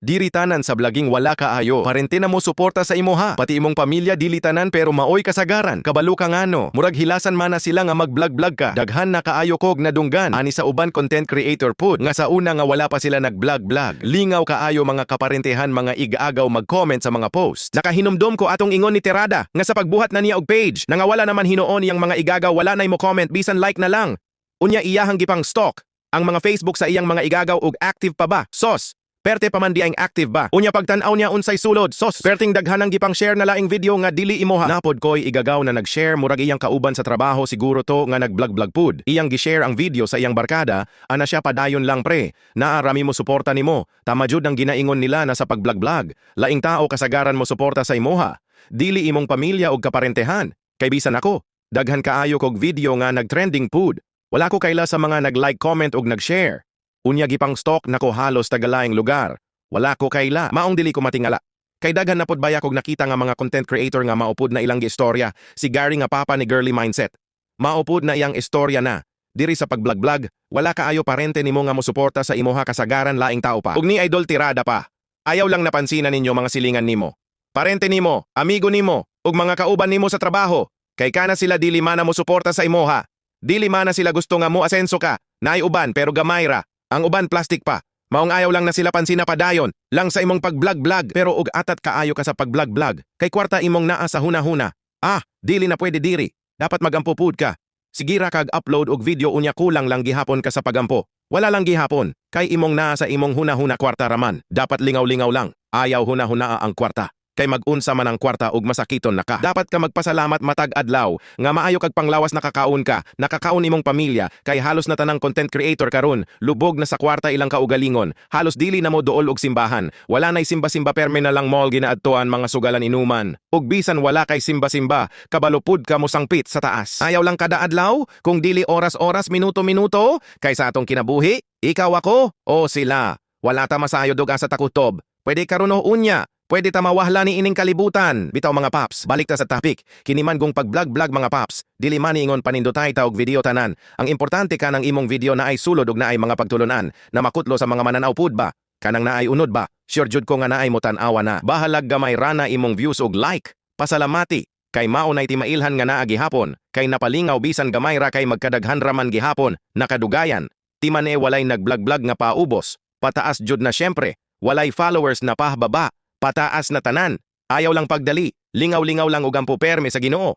Diritanan sa blaging wala kaayo. Parente na mo suporta sa imuha. Pati imong pamilya dilitanan pero maoy kasagaran. Kabalo ka ngano. Murag hilasan mana sila nga mag-vlog-vlog ka. Daghan na kaayo kog na dunggan. Ani sa uban content creator pud. Nga sa una nga wala pa sila nag-vlog-vlog. Lingaw kaayo mga kaparentehan mga igagaw mag-comment sa mga post. Nakahinumdom ko atong ingon ni Terada nga sa pagbuhat na niya og page. Nga wala naman hinuon yang mga igagaw wala na mo comment bisan like na lang. Unya iyahang gipang stalk. Ang mga Facebook sa iyang mga igagaw og active pa ba? Sos. Perte pa man di ang active ba? Unya pagtan-aw niya unsay sulod. Sos. Perting daghanang gipang share na laing video nga dili imuha. Napod ko'y igagaw na nag-share murag iyang kauban sa trabaho siguro to nga nag-vlog-vlog pud. Iyang gi-share ang video sa iyang barkada, ana siya padayon lang pre. Naarami mo suporta nimo. Tama jud ang ginaingon nila na sa pag-vlog-vlog. Laing tao kasagaran mo suporta sa imuha. Dili imong pamilya og kaparentehan. Kay bisan ako, daghan kaayo kog video nga nag-trending pud. Wala ko kaila sa mga nag-like, comment ug nag-share. Unya gipang stalk nako halos tagalaing lugar. Wala ko kaila, maong dili ko matingala. Kay daghan na pod baya kog nakita nga mga content creator nga maupod na ilang istorya, si Gary nga papa ni Girly Mindset. Maupod na iyang istorya na. Diri sa pag-vlog-vlog, wala kaayo parente nimo nga mosuporta sa imuha kasagaran laing tao pa. Ug ni idol tirada pa. Ayaw lang napansinan ninyo mga silingan nimo. Parente nimo, amigo nimo, ug mga kauban nimo sa trabaho. Kay kana sila dili man mo suporta sa imuha. Dili man sila gusto nga mo asenso ka. Naay uban pero gamay ra. Ang uban plastic pa. Maong ayaw lang na sila pansina padayon. Lang sa imong pag-vlog-vlog pero ug atat kaayo ka sa pag-vlog-vlog. Kay kwarta imong naa sa huna-huna. Ah, dili na pwede diri. Dapat magampupud ka. Sigira kag upload og video unya kulang lang gihapon ka sa pagampo. Wala lang gihapon. Kay imong naa sa imong huna-huna kwarta raman. Dapat lingaw-lingaw lang. Ayaw huna-hunaa ang kwarta kay mag-unsa man ang kwarta ug masakiton na ka. Dapat ka magpasalamat matag adlaw nga maayo kag panglawas nakakaon ka, nakakaon imong pamilya kay halos na tanang content creator karon, lubog na sa kwarta ilang kaugalingon, halos dili na mo duol og simbahan. Wala nay simba-simba perme na lang mall ginaadtoan mga sugalan inuman. Ug bisan wala kay simba-simba, kabalupod ka mo sangpit sa taas. Ayaw lang kada adlaw kung dili oras-oras minuto-minuto kay sa atong kinabuhi, ikaw ako o sila. Wala ta masayo duga sa takutob. Pwede karon o unya, Pwede ta mawahla ni ining kalibutan. Bitaw mga paps, balik ta sa topic. Kiniman gong pag-vlog-vlog mga paps. Dili man ingon panindotay ta og video tanan. Ang importante ka ng imong video na ay sulod og naay mga pagtulunan na makutlo sa mga mananaw pud ba. Kanang naay unod ba? Sure jud ko nga naay mo tan-awa na. Bahalag gamay rana imong views og like. Pasalamati. Kay maunay ti mailhan nga naa gihapon. Kay napalingaw bisan gamay ra kay magkadaghan raman gihapon. Nakadugayan. Ti man e walay nag-vlog-vlog nga paubos. Pataas jud na syempre. Walay followers na pahbaba pataas na tanan. Ayaw lang pagdali, lingaw-lingaw lang og ang puperme sa Ginoo.